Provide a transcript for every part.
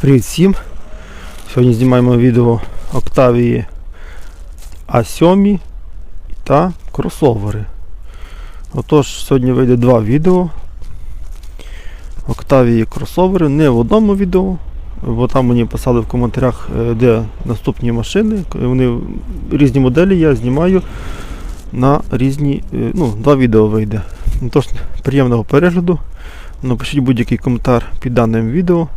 Привіт всім! Сьогодні знімаємо відео Octavia A7 та кросовери. Отож, сьогодні вийде два відео. Octavia кросовери не в одному відео, бо там мені писали в коментарях, е, де наступні машини. Вони різні моделі я знімаю на різні. е, Ну, два відео вийде. Тож, приємного перегляду. Напишіть будь-який коментар під даним відео.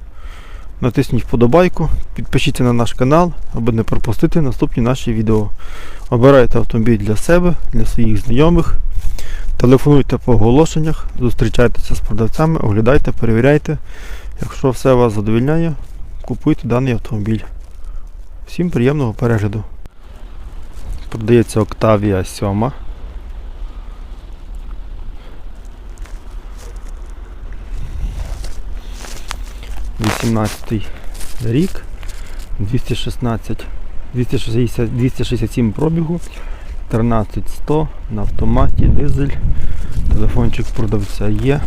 Натисніть вподобайку, підпишіться на наш канал, аби не пропустити наступні наші відео. Обирайте автомобіль для себе, для своїх знайомих. Телефонуйте по оголошеннях, зустрічайтеся з продавцями, оглядайте, перевіряйте. Якщо все вас задовільняє, купуйте даний автомобіль. Всім приємного перегляду. Продається Octavia 7. Вісімнадцятий рік, 216, 260, 267 пробігу, 13100 на автоматі, дизель, телефончик продавця є.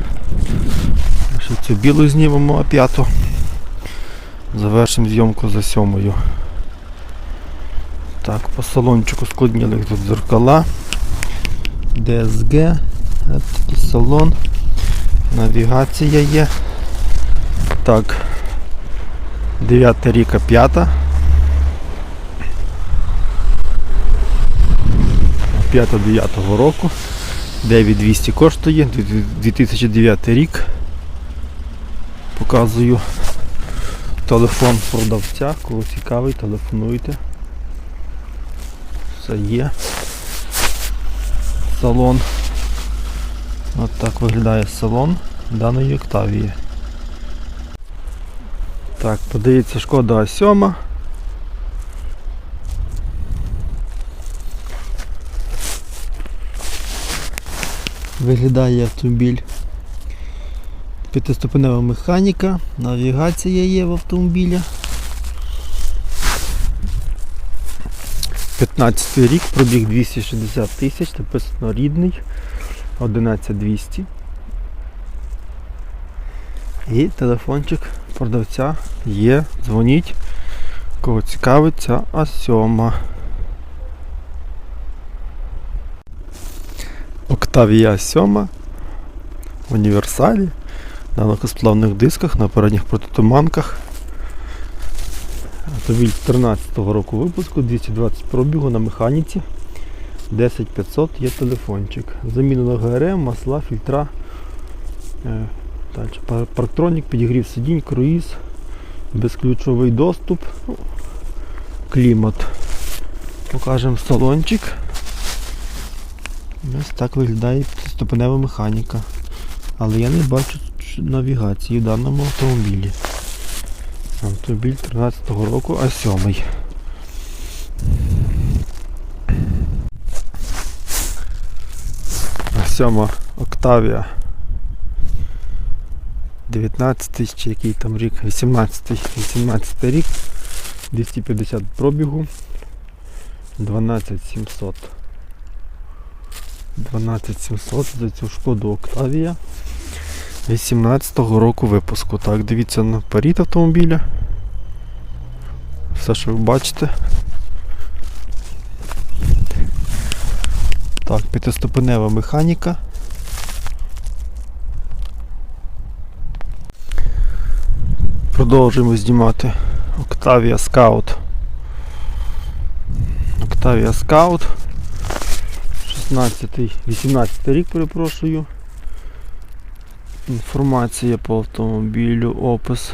Ще цю білу знімемо А5. Завершимо зйомку за сьомою. Так, по салончику складніли тут зеркала. DSG, От салон, навігація є. Так. 9 ріка 5. 5 9 року. 9200 коштує, 2009 рік. Показую телефон продавця, кого цікавий, телефонуйте. Все є. Салон. От так виглядає салон даної Октавії. Так, подається шкода А7. Виглядає автомобіль. П'ятиступенева механіка, навігація є в автомобілі. 15 рік, пробіг 260 тисяч, написано рідний, 11200. І телефончик продавця є. Дзвоніть. Кого цікавить ця А7. Octavia A7 в універсалі на легкосплавних дисках, на передніх протитуманках. Автомобіль 13-го року випуску, 220 пробігу на механіці. 10500 є телефончик. Замінено ГРМ, масла, фільтра. Далі парктронік, підігрів сидінь, круїз, безключовий доступ, ну, клімат. Покажемо салончик. Ось так виглядає ступенева механіка. Але я не бачу навігації в даному автомобілі. Автомобіль 13-го року, а 7 А 7 Октавія 19 чи який там рік, 18 18 рік, 250 пробігу, 12700. 12700 за цю шкоду Октавія 18-го року випуску. Так, дивіться на паріт автомобіля. Все, що ви бачите. Так, п'ятиступенева механіка. Продовжуємо знімати Octavia Scout. Octavia Scout. 16, 18 рік, перепрошую. Інформація по автомобілю, опис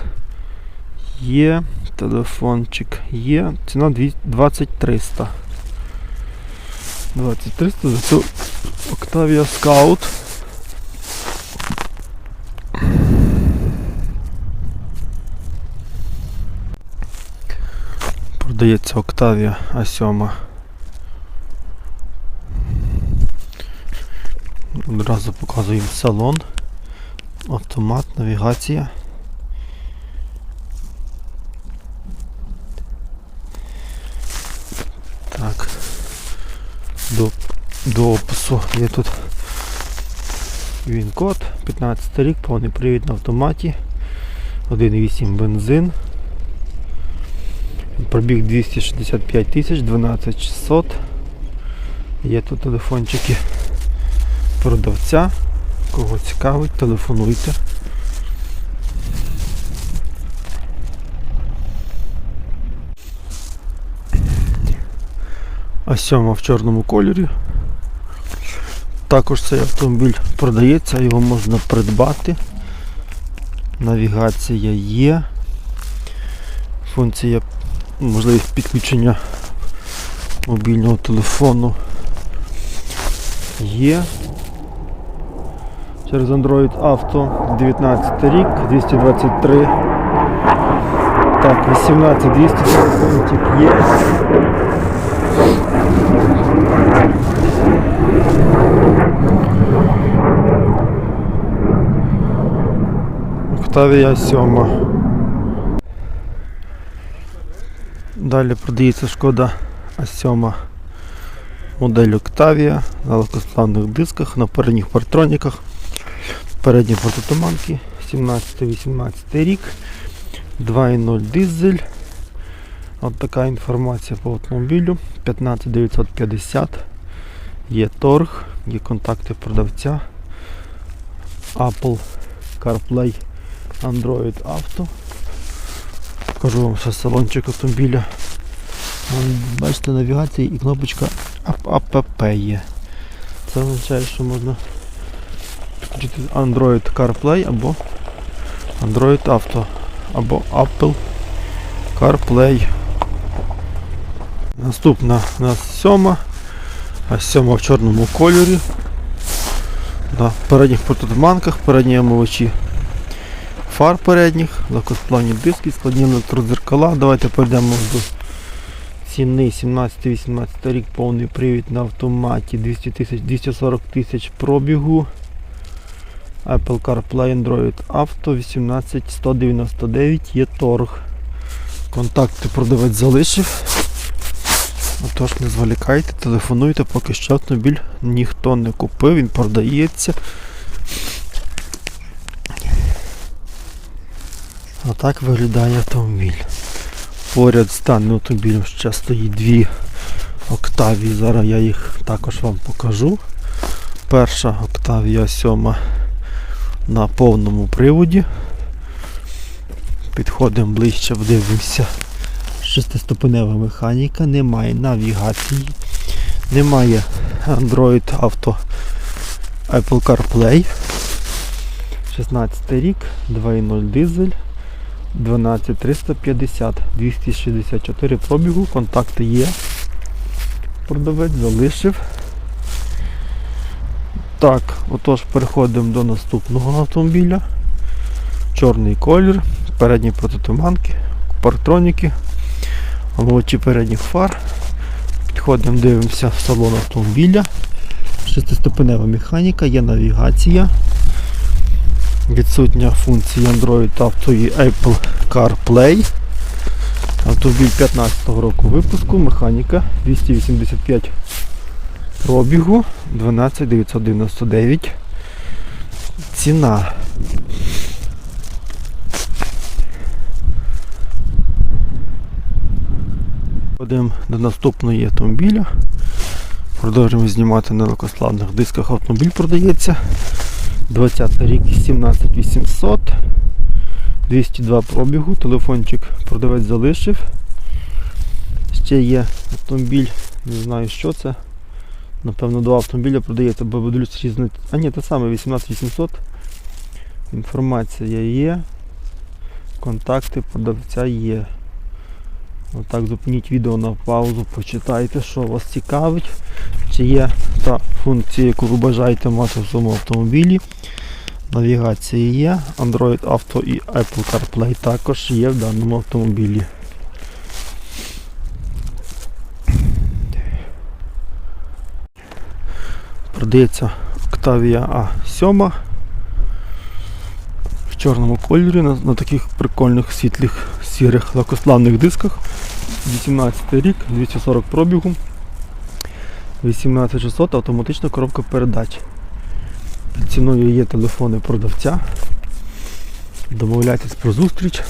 є, телефончик є, ціна 20300. 2300 за цю Octavia Scout. Продається Octavia A7. Одразу показуємо салон, автомат, навігація. Так. До, до опису є тут він код, 15 рік, повний привід на автоматі, 1.8 бензин, Пробіг 265 тисяч, 12600. Є тут телефончики продавця. Кого цікавить, телефонуйте. А сьома в чорному кольорі. Також цей автомобіль продається, його можна придбати. Навігація є. Функція, можливість підключення мобільного телефону є. Через Android Auto 19 рік, 223. Так, 18 200 телефончик є. Октавія 7. Далі продається шкода А7 модель Octavia на легкосплавних дисках, на передніх партроніках, передні протитуманки, 17-18 рік, 2.0 дизель. От така інформація по автомобілю. 15950. Є торг, є контакти продавця. Apple CarPlay Android Auto. Покажу вам ще салончик автомобіля. Бачите, навігація і кнопочка АПП є. Це означає, що можна підключити Android CarPlay або Android Auto або Apple CarPlay. Наступна у нас сьома, а сьома в чорному кольорі. На передніх протитуманках, передні омивачі фар передніх, легкосплавні диски, складні електродзеркала. Давайте перейдемо до ціни 17-18 рік, повний привід на автоматі 200 тисяч 240 тисяч пробігу. Apple CarPlay Android Auto 18199 є торг. Контакти продавець залишив. Отож, не зволікайте, телефонуйте, поки що автомобіль ніхто не купив, він продається. Отак виглядає автомобіль. Поряд з даним автомобілем ще стоїть дві Октавії. Зараз я їх також вам покажу. Перша Октавія 7 на повному приводі. Підходимо ближче, подивимося. Шестиступенева механіка, немає навігації, немає Android Auto Apple CarPlay. 16 рік, 2.0 дизель, 12350, 264 пробігу, контакти є. Продавець залишив. Так, отож переходимо до наступного автомобіля. Чорний колір, передні протитуманки, парктроніки, омивачі передніх фар. Підходимо, дивимося в салон автомобіля. Шестиступенева механіка, є навігація. Відсутня функція Android Auto і Apple CarPlay. Автомобіль 15-го року випуску, механіка 285 пробігу, 12999. Ціна. Ходимо до наступної автомобіля. Продовжуємо знімати на легкославних дисках автомобіль продається. 20 рік 17800. 202 пробігу, телефончик продавець залишив. Ще є автомобіль, не знаю що це. Напевно, два автомобіля продається, бо подивлюсь різне. А ні, те саме 18800. Інформація є. Контакти продавця є. Отак зупиніть відео на паузу, почитайте, що вас цікавить. Чи є та функція, яку ви бажаєте мати в своєму автомобілі. Навігація є, Android Auto і Apple CarPlay також є в даному автомобілі. Продається Octavia A7 в чорному кольорі на, на таких прикольних світлих сірих лакославних дисках. 18 рік, 240 пробігу, 18600 автоматична коробка передач. Під ціною є телефони продавця. Домовляйтесь про зустріч.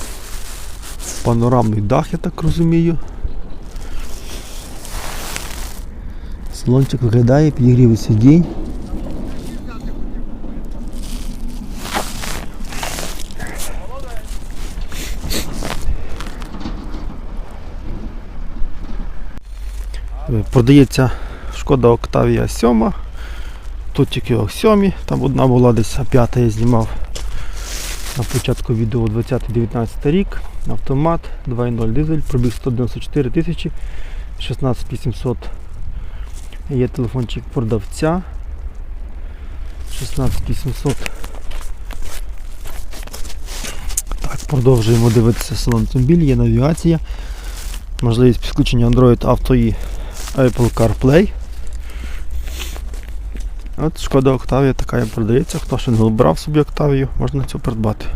Панорамний дах, я так розумію. Слончик виглядає, підігрів сидінь. Е, продається шкода Октавія 7. Тут тільки о 7, там одна була десь, п'ята я знімав на початку відео 20-19 рік. Автомат 2.0 дизель, пробіг 194 тисячі, 16800 Є телефончик продавця. 16800. Так, продовжуємо дивитися салон автомобіль, є навігація. Можливість підключення Android Auto і Apple CarPlay. От шкода Октавія така і продається. Хто ще не обрав собі Октавію, можна цю придбати.